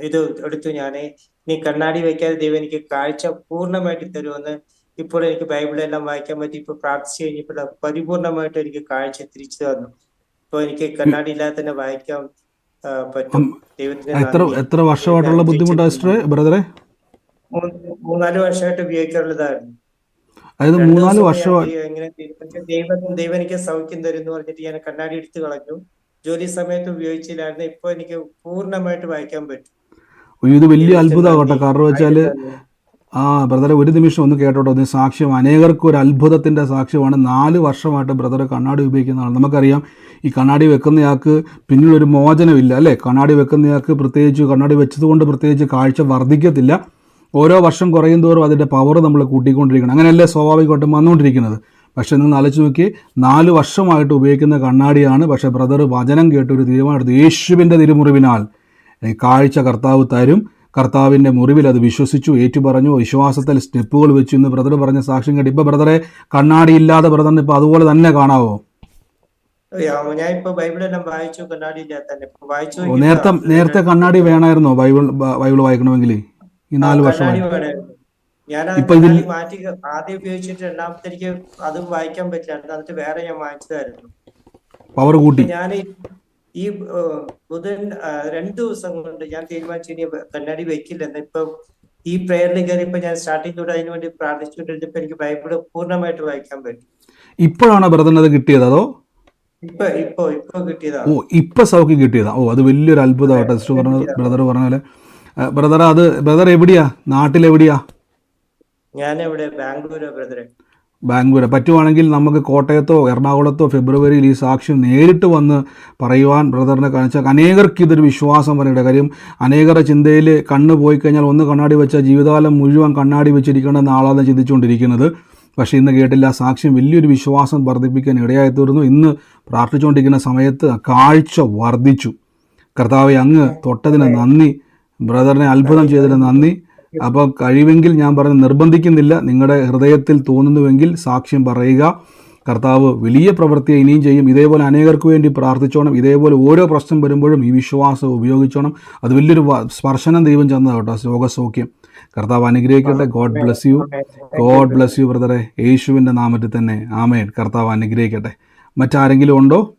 ഇത് എടുത്തു ഞാൻ നീ കണ്ണാടി വയ്ക്കാതെ ദൈവം എനിക്ക് കാഴ്ച പൂർണമായിട്ട് തരുമെന്ന് ഇപ്പോൾ എനിക്ക് ബൈബിളെല്ലാം വായിക്കാൻ പറ്റി. ഇപ്പൊ പ്രാർത്ഥിച്ചു കഴിഞ്ഞപ്പോൾ പരിപൂർണമായിട്ട് എനിക്ക് കാഴ്ച തിരിച്ചു തന്നു. ഇപ്പൊ എനിക്ക് കണ്ണാടി ഇല്ലാതെ തന്നെ വായിക്കാൻ പറ്റും. എത്ര എത്ര വർഷമായിട്ടുള്ള ബുദ്ധിമുട്ടാണ് ബ്രദറെ? മൂന്ന്- മൂന്നാൽ വർഷമായിട്ട് ഉപയോഗിക്കാറുള്ളതായിരുന്നു. അതായത് മൂന്നാൽ വർഷമായി ദൈവം- ദൈവം എനിക്ക് സൗഖ്യം തരുന്നു പറഞ്ഞിട്ട് ഞാൻ കണ്ണാടി എടുത്തു കളഞ്ഞു. ജോലി സമയത്ത് ഉപയോഗിച്ചില്ലായിരുന്നു. ഇപ്പൊ എനിക്ക് പൂർണമായിട്ട് വായിക്കാൻ പറ്റും. ഇത് വലിയ അത്ഭുതമാകട്ടെ. കാരണം നന്ദി. ആ ബ്രദറെ ഒരു നിമിഷം ഒന്ന് കേട്ടോട്ടോ. ഒന്ന് സാക്ഷ്യം അനേകർക്ക് ഒരു അത്ഭുതത്തിന്റെ സാക്ഷ്യമാണ്. നാല് വർഷമായിട്ട് ബ്രദറെ കണ്ണാടി ഉപയോഗിക്കുന്നതാണ് നമുക്കറിയാം ഈ കണ്ണാടി വെക്കുന്നയാൾക്ക് പിന്നിലൊരു മോചനമില്ല അല്ലേ? കണ്ണാടി വെക്കുന്നയാൾക്ക് പ്രത്യേകിച്ച് കണ്ണാടി വെച്ചതുകൊണ്ട് പ്രത്യേകിച്ച് കാഴ്ച വർദ്ധിക്കത്തില്ല. ഓരോ വർഷം കുറയും തോറും അതിന്റെ പവർ നമ്മൾ കൂട്ടിക്കൊണ്ടിരിക്കണം. അങ്ങനെയല്ലേ സ്വാഭാവികമായിട്ടും വന്നുകൊണ്ടിരിക്കുന്നത്? പക്ഷേ നിങ്ങൾ ആലോചിച്ച് നോക്കി നാല് വർഷമായിട്ട് ഉപയോഗിക്കുന്ന കണ്ണാടിയാണ് പക്ഷേ ബ്രദർ വചനം കേട്ട് ഒരു തീരുമാനമെടുത്തു യേശുവിന്റെ തിരുമുറിവിനാൽ. കാഴ്ച കർത്താവ് തരും. കർത്താവിന്റെ മുറിവിൽ അത് വിശ്വസിച്ചു ഏറ്റുപറഞ്ഞു വിശ്വാസത്തിൽ സ്റ്റെപ്പുകൾ വെച്ചു ഇന്ന് ബ്രദർ പറഞ്ഞ സാക്ഷ്യം കേട്ട്. ഇപ്പോൾ ബ്രദറെ കണ്ണാടി ഇല്ലാതെ ബ്രദറിന് ഇപ്പോൾ അതുപോലെ തന്നെ കാണാവോ? നേരത്തെ നേരത്തെ കണ്ണാടി വേണമായിരുന്നോ? ബൈബിൾ ബൈബിൾ വായിക്കണമെങ്കിൽ ഈ നാല് വേണമായിരുന്നു. ഞാൻ മാറ്റി ആദ്യം ഉപയോഗിച്ചിട്ട് രണ്ടാമത്തെ എനിക്ക് അത് വായിക്കാൻ പറ്റില്ല. എന്നിട്ട് വേറെ ഞാൻ വായിച്ചതായിരുന്നു പവർ കൂട്ടി. ഞാൻ ഈ ബുധൻ രണ്ടു ദിവസം കൊണ്ട് ഞാൻ തീരുമാനിച്ചു ഇനി കണ്ണാടി വെക്കില്ലെന്ന്. ഇപ്പൊ ഈ പ്രേയറിൽ കയറിയപ്പോ ഞാൻ സ്റ്റാർട്ടിംഗ് തൊട്ട് അതിനു വേണ്ടി പ്രാർത്ഥിച്ചുകൊണ്ടിരുന്നപ്പോ എനിക്ക് ബൈബിൾ പൂർണമായിട്ട് വായിക്കാൻ പറ്റും. ഇപ്പോഴാണോ ബ്രദറിന് അത് കിട്ടിയത് അതോ? ഇപ്പൊ ഇപ്പൊ ഇപ്പൊ ഓ ഇപ്പം സൗഖ്യം കിട്ടിയതാ. ഓ അത് വലിയൊരു അത്ഭുതമാണ് ടെസ്റ്റ് പറഞ്ഞ ബ്രദർ പറഞ്ഞ പോലെ. ബ്രദർ അത് ബ്രദർ എവിടെയാ? നാട്ടിലെവിടെയാ? ഞാൻ ഇവിടെ ബാംഗ്ലൂരോ ബ്രദറെ. ബാംഗ്ലൂർ പറ്റുവാണെങ്കിൽ നമുക്ക് കോട്ടയത്തോ എറണാകുളത്തോ ഫെബ്രുവരിയിൽ ഈ സാക്ഷ്യം നേരിട്ട് വന്ന് പറയുവാൻ ബ്രദറിനെ കാണിച്ചാൽ അനേകർക്ക് ഇതൊരു വിശ്വാസം വരേണ്ട കാര്യം. അനേകരുടെ ചിന്തയിൽ കണ്ണ് പോയി കഴിഞ്ഞാൽ ഒന്ന് കണ്ണാടി വെച്ചാൽ ജീവിതകാലം മുഴുവൻ കണ്ണാടി വെച്ചിരിക്കണമെന്ന ആളാണ് ചിന്തിച്ചുകൊണ്ടിരിക്കുന്നത്. പക്ഷേ ഇന്ന് കേട്ടില്ല ആ സാക്ഷ്യം വലിയൊരു വിശ്വാസം വർദ്ധിപ്പിക്കാൻ ഇടയായി തീർന്നു ഇന്ന് പ്രാർത്ഥിച്ചുകൊണ്ടിരിക്കുന്ന സമയത്ത് കാഴ്ച വർദ്ധിച്ചു. കർത്താവെ അങ്ങ് തൊട്ടതിന് നന്ദി. ബ്രദറിനെ അത്ഭുതം ചെയ്തതിന് നന്ദി. അപ്പോൾ കഴിവെങ്കിൽ ഞാൻ പറഞ്ഞ് നിർബന്ധിക്കുന്നില്ല. നിങ്ങളുടെ ഹൃദയത്തിൽ തോന്നുന്നുവെങ്കിൽ സാക്ഷ്യം പറയുക. കർത്താവ് വലിയ പ്രവൃത്തിയെ ഇനിയും ചെയ്യും. ഇതേപോലെ അനേകർക്ക് വേണ്ടി പ്രാർത്ഥിച്ചോണം. ഇതേപോലെ ഓരോ പ്രശ്നം വരുമ്പോഴും ഈ വിശ്വാസം ഉപയോഗിച്ചോണം. അത് വലിയൊരു സ്പർശനം ദൈവം ചെന്നതാണ് കേട്ടോ രോഗസൗഖ്യം കർത്താവ് അനുഗ്രഹിക്കട്ടെ. God bless you. God bless you ബ്രദറെ. യേശുവിന്റെ നാമത്തിൽ തന്നെ. ആമേൻ. കർത്താവ് അനുഗ്രഹിക്കട്ടെ. മറ്റാരെങ്കിലും ഉണ്ടോ?